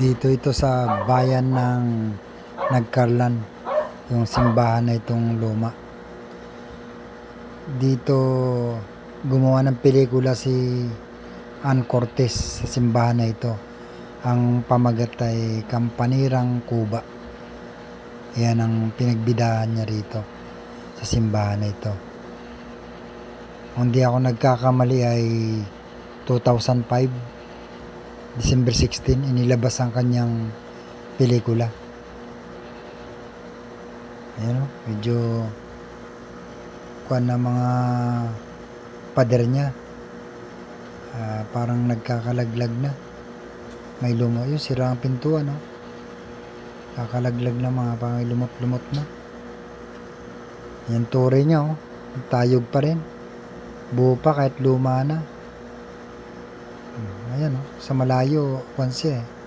Dito ito sa bayan ng Nagkarlan, yung simbahan na itong luma. Dito gumawa ng pelikula si Ann Cortez sa simbahan na ito. Ang pamagat ay Kampanirang Kuba. Yan ang pinagbidahan niya rito sa simbahan na ito. Kung di ako nagkakamali ay 2005 December 16, inilabas ang kanyang pelikula. Ayan o, medyo kuan na mga pader niya. Ah, parang nagkakalaglag na. May lumo. Yun, sira ang pintuan, no? Kakalaglag na mga parang may lumot-lumot na. Yan tore niya, oh. Tayog pa rin. Buo pa kahit luma na. Ayan, oh. Sa malayo, kwan eh.